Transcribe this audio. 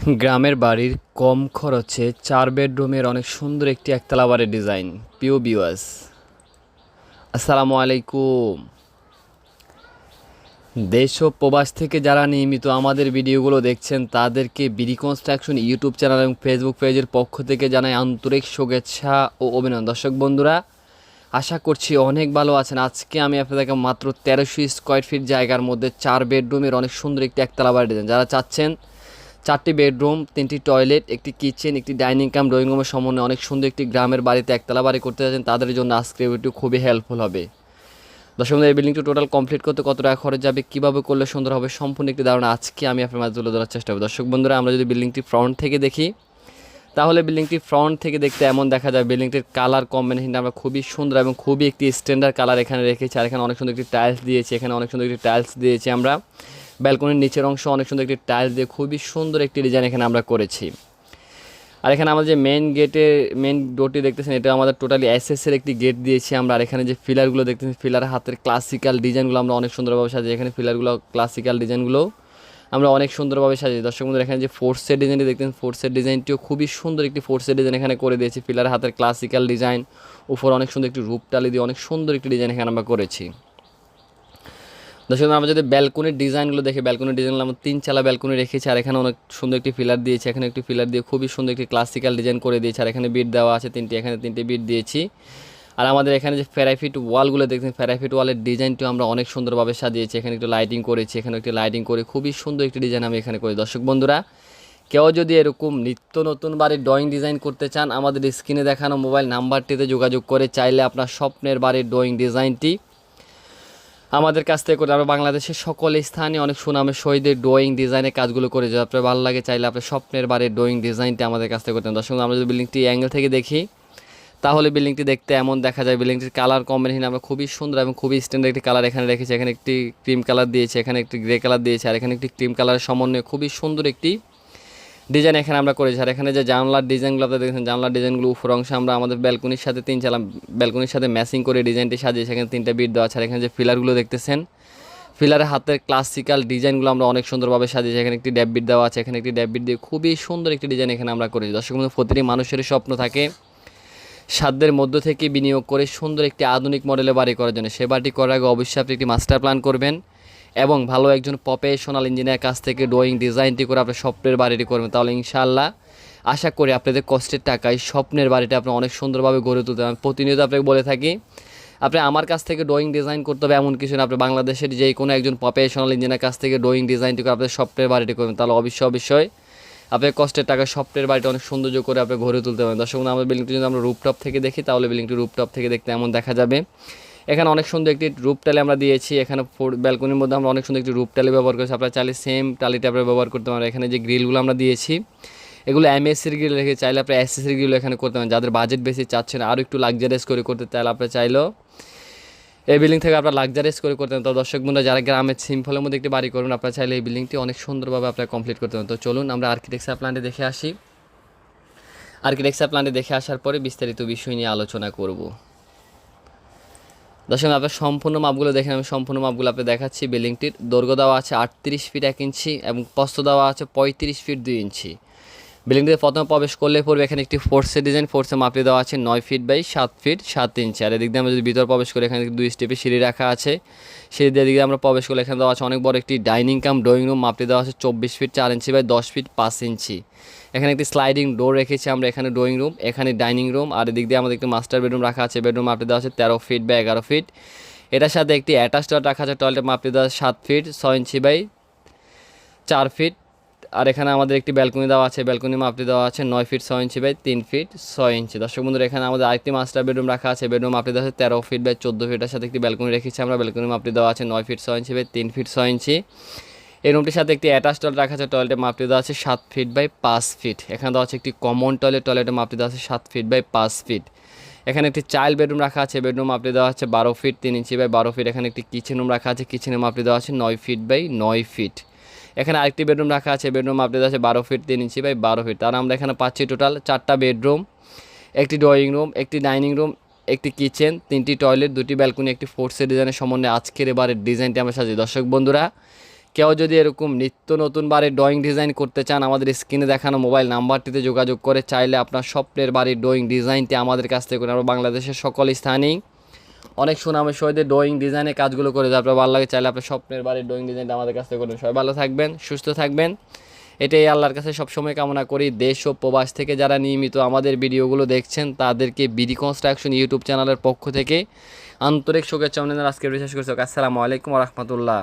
গ্রামের বাড়ির কম খরচে চার বেডরুমের অনেক সুন্দর একটি একতলা বাড়ির ডিজাইন পিও বিওয়াস আসসালামু আলাইকুম। দেশ ও প্রবাস থেকে যারা নিয়মিত আমাদের ভিডিওগুলো দেখছেন, তাদেরকে বিডি কনস্ট্রাকশন ইউটিউব চ্যানেল এবং ফেসবুক পেজের পক্ষ থেকে জানাই আন্তরিক শুভেচ্ছা ও অভিনন্দন। দর্শক বন্ধুরা, আশা করছি অনেক ভালো আছেন। আজকে আমি আপনাদেরকে মাত্র তেরোশো স্কোয়ার ফিট জায়গার মধ্যে চার বেডরুমের অনেক সুন্দর একটি একতলা বাড়ি ডিজাইন যারা চাচ্ছেন চারটি বেডরুম তিনটি টয়লেট একটি কিচেন একটি ডাইনিং কাম ড্রয়িং রুমের সমন্বয়ে অনেক সুন্দর একটি গ্রামের বাড়িতে একতলা বাড়ি করতে যাচ্ছেন। তাদের জন্য আজকে ভিডিও খুবই হেল্পফুল হবে। বন্ধু, এই বিল্ডিংটি টোটাল কমপ্লিট করতে কত টাকা খরচ যাবে কীভাবে করলে সুন্দর হবে সম্পূর্ণ একটি ধারণা আজকে আমি আপনার মাঝে তুলে ধরার চেষ্টা করব। দর্শক বন্ধুরা আমরা যদি বিল্ডিংটি ফ্রন্ট থেকে দেখি তাহলে বিল্ডিংটি ফ্রন্ট থেকে দেখতে এমন দেখা যায় বিল্ডিংটির কালার কম্বিনেশনটা আমরা খুবই সুন্দর এবং খুবই একটি স্ট্যান্ডার্ড কালার এখানে রেখেছি। আর এখানে অনেক সুন্দর একটি টাইলস দিয়েছি এখানে অনেক সুন্দর একটি টাইলস দিয়েছি আমরা। ব্যালকনির নিচের অংশ অনেক সুন্দর একটি টাইলস দিয়ে খুবই সুন্দর একটি ডিজাইন এখানে আমরা করেছি। আর এখানে আমাদের যে মেন গেটের মেন ডোরটি দেখতেছেন, এটা আমাদের টোটালি এসএসের একটি গেট দিয়েছি আমরা। আর এখানে যে ফিলারগুলো দেখতেছেন ফিলার হাতের ক্লাসিক্যাল ডিজাইনগুলো আমরা অনেক সুন্দরভাবে সাজিয়ে এখানে ফিলারগুলো ক্লাসিক্যাল ডিজাইনগুলো আমরা অনেক সুন্দরভাবে সাজিয়ে দর্শক বন্ধুরা, এখানে যে ফোর্সের ডিজাইনটি দেখতেন ফোর্সের ডিজাইনটিও খুবই সুন্দর একটি ফোর্সের ডিজাইন এখানে করে দিয়েছি। ফিলার হাতের ক্লাসিক্যাল ডিজাইন উপর অনেক সুন্দর একটি রূপটালি দিয়ে অনেক সুন্দর একটি ডিজাইন এখানে আমরা করেছি। দর্শক, আমরা যদি ব্যালকনির ডিজাইনগুলো দেখি ব্যালকনির ডিজাইনগুলো আমরা তিন চালা ব্যালকনি রেখেছি, আর এখানে অনেক সুন্দর একটি ফিলার দিয়েছি, এখানে একটি ফিলার দিয়ে খুবই সুন্দর একটি ক্লাসিক্যাল ডিজাইন করে দিয়েছি, আর এখানে বিট দেওয়া আছে তিনটি, এখানে তিনটি বিট দিয়েছি। আর আমাদের এখানে যে ফেরাইফিট ওয়ালগুলো দেখছেন ফেরাইফিট ওয়ালের ডিজাইনটিও আমরা অনেক সুন্দরভাবে সাজিয়েছি, এখানে একটু লাইটিং করেছি, এখানে একটি লাইটিং করে খুবই সুন্দর একটি ডিজাইন আমি এখানে করি। দর্শক বন্ধুরা, কেউ যদি এরকম নিত্য নতুন বাড়ির ড্রয়িং ডিজাইন করতে চান, আমাদের স্ক্রিনে দেখানো মোবাইল নাম্বারটিতে যোগাযোগ করে, চাইলে আপনার স্বপ্নের বাড়ির ড্রয়িং ডিজাইনটি আমাদের কাছ থেকে করে, আমরা বাংলাদেশের সকল স্থানে অনেক সুনামের শহীদের ড্রয়িং ডিজাইনের কাজগুলো করে যদি আপনার ভালো লাগে চাইলে আপনার স্বপ্নের বারে ড্রয়িং ডিজাইনটি আমাদের কাছ থেকে করতেন দর্শক, আমরা যদি বিল্ডিংটি অ্যাঙ্গেল থেকে দেখি, তাহলে বিল্ডিংটি দেখতে এমন দেখা যায়। বিল্ডিংটির কালার কম্বিনেশন আমরা খুবই সুন্দর এবং খুবই স্ট্যান্ডার্ড একটি কালার এখানে রেখেছি। এখানে একটি ক্রিম কালার দিয়েছে, এখানে একটি গ্রে কালার দিয়েছে, আর এখানে একটি ক্রিম কালারের সমন্বয়ে খুবই সুন্দর একটি ডিজাইন এখানে আমরা করেছি। আর এখানে যে জানলার ডিজাইনগুলো আপনি দেখেন জানলার ডিজাইনগুলো উপর অংশে আমরা আমাদের ব্যালকনির সাথে তিন চালা ব্যালকনির সাথে ম্যাচিং করে ডিজাইনটি সাজিয়ে সেখানে তিনটা বিট দেওয়া আছে। আর এখানে যে ফিলারগুলো দেখতেছেন, ফিলারের হাতের ক্লাসিক্যাল ডিজাইনগুলো আমরা অনেক সুন্দরভাবে সাজিয়েছি। এখানে একটি ড্যাববিট দেওয়া আছে। এখানে একটি ড্যাববিট দিয়ে খুবই সুন্দর একটি ডিজাইন এখানে আমরা করেছি। দর্শক বন্ধু, প্রতিটি মানুষের স্বপ্ন থাকে সাধ্যের মধ্য থেকে বিনিয়োগ করে সুন্দর একটি আধুনিক মডেলে বাড়ি করার জন্য। সে বাড়িটি করার আগে অবশ্যই আপনি একটি মাস্টার প্ল্যান করবেন। এবং ভালো একজন প্রফেশনাল ইঞ্জিনিয়ার কাছ থেকে ড্রয়িং ডিজাইনটি করে আপনার স্বপ্নের বাড়িটি করবেন, তাহলে ইনশাল্লাহ আশা করি আপনাদের কষ্টের টাকায় স্বপ্নের বাড়িটা আপনি অনেক সুন্দরভাবে গড়ে তুলতে পারবেন। প্রতিনিয়ত আপনাকে বলে থাকি, আপনি আমার কাছ থেকে ড্রয়িং ডিজাইন করতে হবে এমন কিছু না, আপনি বাংলাদেশের যে কোনো একজন প্রফেশনাল ইঞ্জিনিয়ার কাছ থেকে ড্রয়িং ডিজাইনটি করে আপনার স্বপ্নের বাড়িটি করবেন, তাহলে অবশ্যই অবশ্যই আপনার কষ্টের টাকা স্বপ্নের বাড়িটা অনেক সৌন্দর্য করে আপনি গড়ে তুলতে পারেন দর্শক আমাদের বিল্ডিংটি যদি আমরা রুপটপ থেকে দেখি, তাহলে বিল্ডিংটি রুপটপ থেকে দেখতে এমন দেখা যাবে। এখানে অনেক সুন্দর একটি রূপ টালি আমরা দিয়েছি। এখানে ব্যালকনির মধ্যে আমরা অনেক সুন্দর একটি রূপ টালি ব্যবহার করেছি। আপনারা চাইলে সেম টালিটা আপনারা ব্যবহার করতে পারেন। এখানে যে গ্রিলগুলো আমরা দিয়েছি, এগুলো এমএসসির গ্রিল রেখে চাইলে আপনারা এসএসসির গ্রিল এখানে করতে পারেন। যাদের বাজেট বেশি চাচ্ছেন আরও একটু লাক্সারিয়াস করে করতে চাইলে আপনারা চাইলেও এই বিল্ডিং থেকে আপনারা লাক্সারিয়াস করে করতে পারেন। তো দর্শক বন্ধুরা, যারা গ্রামের সিম্পলের মধ্যে একটি বাড়ি করবেন আপনারা চাইলে এই বিল্ডিংটি অনেক সুন্দরভাবে আপনারা কমপ্লিট করতে পারেন। তো চলুন আমরা আর্কিটেকচার প্ল্যানটি দেখে আসি। আর্কিটেকচার প্ল্যানটি দেখে আসার পরে বিস্তারিত বিষয় নিয়ে আলোচনা করব। দর্শক আপনার সম্পূর্ণ মাপগুলো দেখেন, আমি সম্পূর্ণ মাপগুলো আপনি দেখাচ্ছি। বিল্ডিংটির দৈর্ঘ্য দেওয়া আছে আটত্রিশ ফিট এক ইঞ্চি এবং প্রস্থ দেওয়া আছে পঁয়ত্রিশ ফিট দুই ইঞ্চি। বিল্ডিংটিতে প্রথমে প্রবেশ করলে পড়বে এখানে একটি ফোর্সের ডিজাইন ফোর্সে মাপে দেওয়া আছে নয় ফিট বাই সাত ফিট সাত ইঞ্চি। আর এদিক দিয়ে আমরা যদি ভিতর প্রবেশ করি, এখানে দুই স্টেপে সিঁড়ি রাখা আছে। সিঁড়ি দিয়ে দিকে আমরা প্রবেশ করলে এখানে দেওয়া আছে অনেক বড় একটি ডাইনিং কাম ড্রয়িং রুম মাপটি দেওয়া আছে চব্বিশ ফিট চার ইঞ্চি বাই দশ ফিট পাঁচ ইঞ্চি। এখানে একটি স্লাইডিং ডোর রেখেছি আমরা, এখানে ড্রয়িং রুম এখানে ডাইনিং রুম আর এদিক দিয়ে আমাদের একটি মাস্টার বেডরুম রাখা আছে। বেডরুম মাপটি দেওয়া আছে তেরো ফিট বা এগারো ফিট এটার সাথে একটি অ্যাটাচ টয়লেট রাখা আছে টয়লেট মাপটি দেওয়া সাত ফিট ছয় ইঞ্চি বাই চার ফিট আর এখানে আমাদের একটি ব্যালকনি দেওয়া আছে ব্যালকনি মাপটি দেওয়া আছে নয় ফিট ছয় ইঞ্চি বাই তিন ফিট ছয় ইঞ্চি। দর্শক বন্ধুরা, এখানে আমাদের আরেকটি মাস্টার বেডরুম রাখা আছে বেডরুম মাপটি দেওয়া আছে তেরো ফিট বাই চোদ্দ ফিটের সাথে একটি ব্যালকনি রেখেছি আমরা ব্যালকনি মাপটি দেওয়া আছে নয় ফিট ছয় ইঞ্চি বাই তিন ফিট ছয় ইঞ্চি। এই রুমটির সাথে একটি অ্যাটাচ টয়লেট রাখা আছে টয়লেটের মাপটি দেওয়া আছে সাত ফিট বাই পাঁচ ফিট এখানে দেওয়া আছে একটি কমন টয়লেট টয়লেটের মাপটি দেওয়া আছে সাত ফিট বাই পাঁচ ফিট এখানে একটি চাইল্ড বেডরুম রাখা আছে বেডরুম মাপটি দেওয়া আছে বারো ফিট তিন ইঞ্চি বাই বারো ফিট এখানে একটি কিচেন রুম রাখা আছে কিচেনের মাপটি দেওয়া আছে নয় ফিট বাই নয় ফিট এখানে আরেকটি বেডরুম রাখা আছে বেডরুম মাপটি দেওয়া আছে বারো ফিট তিন ইঞ্চি বাই বারো ফিট তার আমরা এখানে পাচ্ছি টোটাল চারটা বেডরুম একটি ড্রয়িং রুম একটি ডাইনিং রুম একটি কিচেন তিনটি টয়লেট দুটি ব্যালকনি একটি ফোর্সের ডিজাইনের সম্বন্ধে আজকের এবারের ডিজাইনটি আমরা সাজি দর্শক বন্ধুরা কেউ যদি এরকম নিত্য নতুন বাড়ির ড্রয়িং ডিজাইন করতে চান, আমাদের স্ক্রিনে দেখানো মোবাইল নাম্বারটিতে যোগাযোগ করে চাইলে আপনার স্বপ্নের বাড়ির ড্রয়িং ডিজাইনটি আমাদের কাছ থেকে আমরা বাংলাদেশের সকল স্থানেই অনেক সুনামের সহিত ড্রয়িং ডিজাইনের কাজগুলো করে আপনার ভালো লাগে চাইলে আপনার স্বপ্নের বাড়ির ড্রয়িং ডিজাইনটা আমাদের কাছ থেকে করবেন সবাই ভালো থাকবেন, সুস্থ থাকবেন। এটাই আল্লাহর কাছে সবসময় কামনা করি। দেশ ও প্রবাস থেকে যারা নিয়মিত আমাদের ভিডিওগুলো দেখছেন, তাদেরকে বিডি কনস্ট্রাকশন ইউটিউব চ্যানেলের পক্ষ থেকে আন্তরিক শুভেচ্ছা অভিনন্দন। আজকে বিশেষ করছি। আসসালামু আলাইকুম রহমতুল্লাহ।